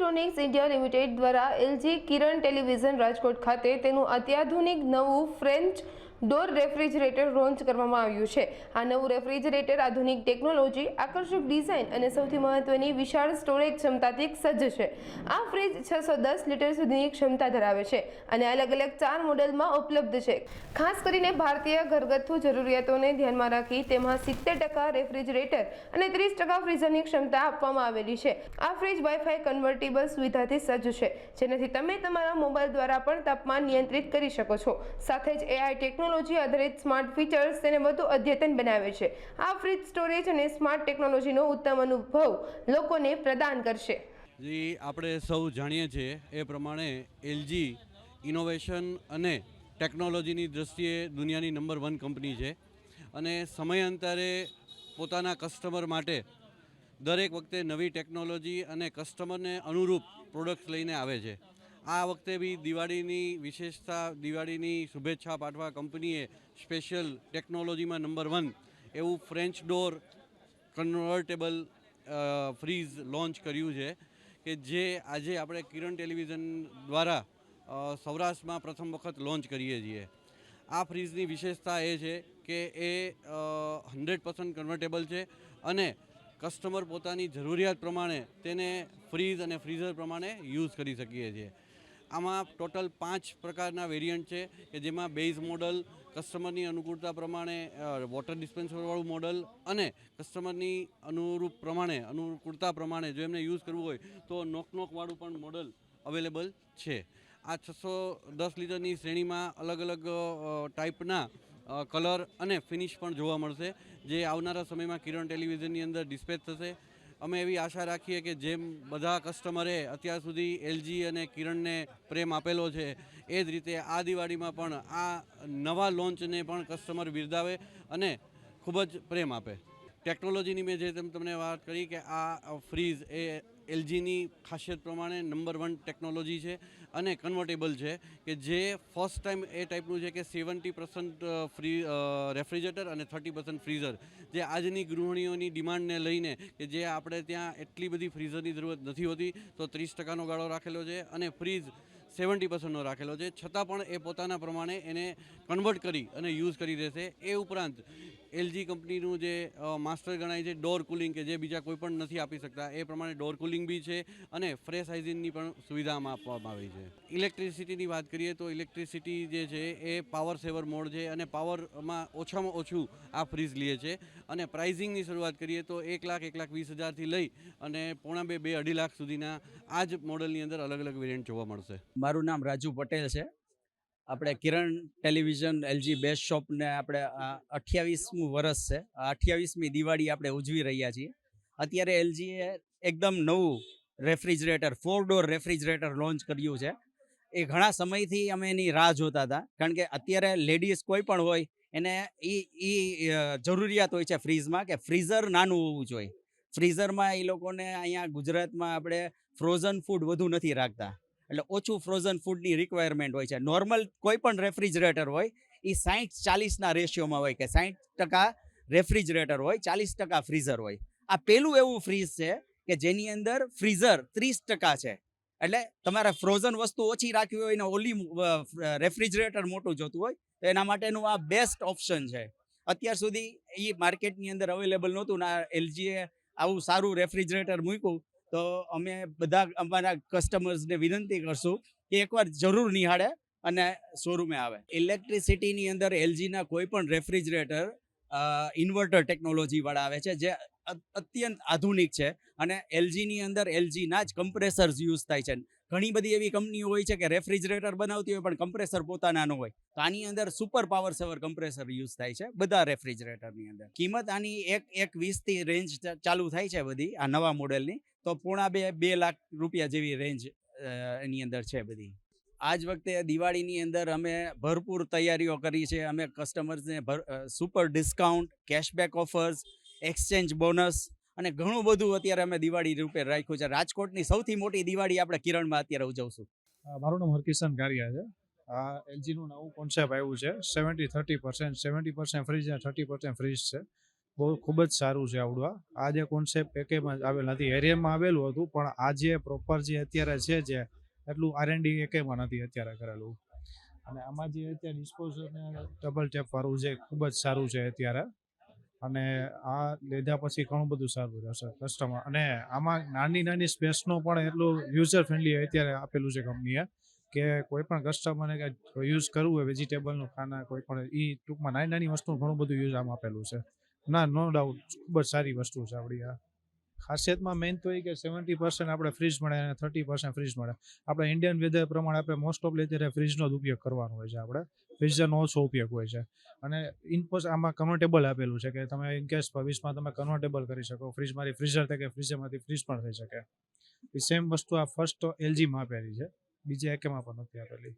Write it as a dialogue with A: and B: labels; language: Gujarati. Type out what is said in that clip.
A: ઇલેક્ટ્રોનિક્સ ઇન્ડિયા લિમિટેડ દ્વારા એલજી કિરણ ટેલિવિઝન રાજકોટ ખાતે તેનું અત્યાધુનિક નવું ફ્રેન્ચ ડોર રેફ્રિજરેટર લોન્ચ કરવામાં આવ્યું છે. આ નવું રેફ્રિજરેટર આધુનિક ટેકનોલોજી, આકર્ષક ડિઝાઇન અને સૌથી મહત્વની વિશાળ સ્ટોરેજ ક્ષમતાથી સજ્જ છે. આ ફ્રિજ છસો દસ લીટર સુધીની ક્ષમતા ધરાવે છે અને અલગ અલગ ચાર મોડેલમાં ઉપલબ્ધ છે. ખાસ કરીને ભારતીય ઘરગથ્થુ જરૂરિયાતોને ધ્યાનમાં રાખી તેમાં સિત્તેર ટકા રેફ્રિજરેટર અને ત્રીસ ટકા ફ્રીઝરની ક્ષમતા આપવામાં આવેલી છે. આ ફ્રિજ વાઈફાઈ કન્વર્ટેબલ સુવિધાથી સજ્જ છે. જેનાથી તમે તમારા મોબાઈલ દ્વારા પણ તાપમાન નિયંત્રિત કરી શકો છો. સાથે જ એઆઈ ટેકનોલોજી આધારિત સ્માર્ટ ફીચર્સ તેને વધુ અદ્યતન બનાવે છે. આ ફ્રીજ સ્ટોરેજ અને સ્માર્ટ ટેકનોલોજીનો ઉત્તમ અનુભવ લોકોને પ્રદાન કરશે.
B: જે, આપણે સૌ જાણીએ છીએ એ પ્રમાણે એલજી ઇનોવેશન અને ટેકનોલોજીની દૃષ્ટિએ દુનિયાની નંબર વન કંપની છે. અને સમયાંતરે પોતાના કસ્ટમર માટે દરેક વખતે નવી ટેકનોલોજી અને કસ્ટમરને અનુરૂપ પ્રોડક્ટ્સ લઈને આવે છે. આ વખતે બી દિવાળીની વિશેષતા, દિવાળીની શુભેચ્છા પાઠવા કંપનીએ સ્પેશિયલ ટેકનોલોજીમાં નંબર વન એવું French door convertible fridge launch કર્યું છે કે જે આજે આપણે કિરણ ટેલિવિઝન દ્વારા સૌરાષ્ટ્રમાં પ્રથમ વખત લોન્ચ કરીએ છીએ. આ ફ્રીજની વિશેષતા એ છે કે એ હંડ્રેડ પર્સન્ટ કન્વર્ટેબલ છે અને કસ્ટમર પોતાની જરૂરિયાત પ્રમાણે તેને ફ્રીઝ અને ફ્રીઝર પ્રમાણે યુઝ કરી શકીએ છીએ. આમાં ટોટલ પાંચ પ્રકારના વેરિયન્ટ છે કે જેમાં બેઝ મોડલ, કસ્ટમરની અનુકૂળતા પ્રમાણે વોટર ડિસ્પેન્સરવાળું મોડલ અને કસ્ટમરની અનુરૂપ પ્રમાણે, અનુકૂળતા પ્રમાણે જો એમને યુઝ કરવું હોય તો નોક નોકવાળું પણ મોડલ અવેલેબલ છે. આ છસો દસ લીટરની શ્રેણીમાં અલગ અલગ ટાઈપના કલર અને ફિનિશ પણ જોવા મળશે, જે આવનારા સમયમાં કિરણ ટેલિવિઝનની અંદર ડિસ્પેચ થશે. અમે એવી આશા રાખીએ કે જેમ બધા કસ્ટમરે અત્યાર સુધી એલજી અને કિરણને પ્રેમ આપેલો છે, એ જ રીતે આ દિવાળીમાં પણ આ નવા લોન્ચને પણ કસ્ટમર બિરદાવે અને ખૂબ જ પ્રેમ આપે. ટેકનોલોજીની મેં જે તેમ તમને વાત કરી કે આ ફ્રીજ એ એલજીની ખાસિયત પ્રમાણે નંબર વન ટેકનોલોજી છે અને કન્વર્ટેબલ છે કે જે ફર્સ્ટ ટાઈમ એ ટાઈપનું છે કે સેવન્ટી પર્સન્ટ ફ્રી રેફ્રિજરેટર અને થર્ટી પર્સન્ટ ફ્રીઝર. જે આજની ગૃહિણીઓની ડિમાન્ડને લઈને કે જે આપણે ત્યાં એટલી બધી ફ્રીઝરની જરૂરત નથી હોતી, તો ત્રીસ ટકાનો ગાળો રાખેલો છે અને ફ્રીજ સેવન્ટી પર્સન્ટનો રાખેલો છે. છતાં પણ એ પોતાના પ્રમાણે એને કન્વર્ટ કરી અને યુઝ કરી દેશે એ ઉપરાંત એલજી કંપનીનું જે માસ્ટર ગણાય છે ડોર કુલિંગ કે જે બીજા કોઈ પણ નથી આપી શકતા, એ પ્રમાણે ડોર કુલિંગ બી છે અને ફ્રેશ હાઇજીનની પણ સુવિધામાં આપવામાં આવી છે. ઇલેક્ટ્રિસિટીની વાત કરીએ તો ઇલેક્ટ્રિસિટી જે છે એ પાવર સેવર મોડ છે અને પાવરમાં ઓછામાં ઓછું આ ફ્રીજ લે છે. અને પ્રાઇઝિંગની શરૂઆત કરીએ તો એક લાખ એક લાખ વીસ હજારથી લઈ અને પોણા બે બે, અઢી લાખ સુધીના આ જ મોડલની અંદર અલગ અલગ વેરિયન્ટ જોવા મળશે.
C: મારું નામ રાજુ પટેલ છે. આપણે કિરણ ટેલિવિઝન, એલજી બેસ્ટ શોપને આપણે અઠ્યાવીસમું વર્ષ છે. અઠ્યાવીસમી દિવાળી આપણે ઉજવી રહ્યા છીએ. અત્યારે એલજીએ એકદમ નવું refrigerator four door refrigerator launch કર્યું છે. એ ઘણા સમયથી અમે એની રાહ જોતા હતા. કારણ કે અત્યારે લેડીઝ કોઈ પણ હોય, એને એ એ જરૂરિયાત હોય છે ફ્રીઝમાં કે ફ્રીઝર નાનું હોવું જોઈએ. ફ્રીઝરમાં એ લોકોને અહીંયા ગુજરાતમાં આપણે ફ્રોઝન ફૂડ વધુ નથી રાખતા. એટલે ઓછું ફ્રોઝન ફૂડની રિક્વાયરમેન્ટ હોય છે. નોર્મલ કોઈ પણ રેફ્રિજરેટર હોય એ સાહીઠ ચાલીસના રેશિયોમાં હોય કે સાઠ ટકા રેફ્રિજરેટર હોય, ચાલીસ ટકા ફ્રીઝર હોય. આ પેલું એવું ફ્રીઝ છે કે જેની અંદર ફ્રીઝર ત્રીસ ટકા છે. એટલે તમારે ફ્રોઝન વસ્તુ ઓછી રાખવી હોય ને ઓલી રેફ્રિજરેટર મોટું જોતું હોય, તો એના માટેનું આ બેસ્ટ ઓપ્શન છે. અત્યાર સુધી એ માર્કેટની અંદર અવેલેબલ નહોતું ને આ એલજીએ આવું સારું રેફ્રિજરેટર મૂક્યું તો અમે બધા અમારા કસ્ટમર્સને વિનંતી કરશું કે એકવાર જરૂર નિહાળે અને શોરૂમે આવે. ઇલેક્ટ્રિસિટીની અંદર એલજીના કોઈ પણ રેફ્રિજરેટર ઇન્વર્ટર ટેકનોલોજીવાળા આવે છે, જે અત્યંત આધુનિક છે અને એલજીની અંદર એલજીના જ કમ્પ્રેસર્સ યુઝ થાય છે. ઘણી બધી એવી કંપનીઓ હોય છે કે રેફ્રિજરેટર બનાવતી હોય પણ કમ્પ્રેસર પોતાના હોય. તો આની અંદર super power saver compressor use થાય છે બધા રેફ્રિજરેટરની અંદર. કિંમત આની એક એક વીસથી રેન્જ ચાલુ થાય છે બધી આ નવા મોડેલની તો પૂણા બે બે લાખ રૂપિયા જેવી રેન્જ એની અંદર છે બધી. આ જ વખતે દિવાળીની અંદર અમે ભરપૂર તૈયારીઓ કરી છે. અમે કસ્ટમર્સને super discount cashback offers exchange bonus અને ઘણું બધું અત્યારે અમે દિવાળી રૂપે રાખ્યું છે. રાજકોટની સૌથી મોટી દિવાળી આપણે કિરણમાં અત્યારે ઉજવશું.
D: મારું નામ હરકિશન ગારિયા છે. આ એલજીનું નવું કોન્સેપ્ટ આવ્યું છે. Seventy thirty percent seventy percent fridge અને થર્ટી પર્સન્ટ ફ્રીજ છે. બહુ ખૂબ જ સારું છે આવડું આ જે કોન્સેપ્ટ એકેમાં આવેલ નથી. એરિયામાં આવેલું હતું, પણ આ જે પ્રોપર જે અત્યારે છે જે, એટલું આર એન્ડ એકેમાં નથી અત્યારે કરેલું. અને આમાં જે અત્યારે ડિસ્પોઝર ને ડબલ ટેપ વાળું છે, ખૂબ જ સારું છે અત્યારે. અને આ લીધા પછી ઘણું બધું સારું રહેશે કસ્ટમર અને આમાં નાની નાની સ્પેસનો પણ એટલું યુઝર ફ્રેન્ડલી અત્યારે આપેલું છે કંપનીએ કે કોઈ પણ કસ્ટમરને કે યુઝ કરવું હોય વેજીટેબલનું ખાના, કોઈ પણ એ ટૂંકમાં નાની નાની વસ્તુ ઘણું બધું યુઝ આમાં આપેલું છે. ના નો ડાઉટ ખૂબ જ સારી વસ્તુ છે આપણી આ. ખાસિયતમાં મેઇન તો એ કે સેવન્ટી પર્સન્ટ આપણે ફ્રીજ મળે અને થર્ટી પર્સન્ટ ફ્રીજ મળે. આપણે ઇન્ડિયન વેધર પ્રમાણે આપણે મોસ્ટ ઓફલી અત્યારે ફ્રીજનો જ ઉપયોગ કરવાનો હોય છે આપણે. ફ્રીજનો ઓછો ઉપયોગ હોય છે. અને ઇનપોઝ આમાં કન્વર્ટેબલ આપેલું છે કે તમે ઇન કેસ ભવિષ્યમાં તમે કન્વર્ટેબલ કરી શકો. ફ્રીજમાંથી ફ્રીઝર થાય કે ફ્રીઝરમાંથી ફ્રીજ પણ થઈ શકે. એ સેમ વસ્તુ આ ફર્સ્ટ એલજીમાં આપેલી છે. બીજી એકેમાં પણ નથી આપેલી.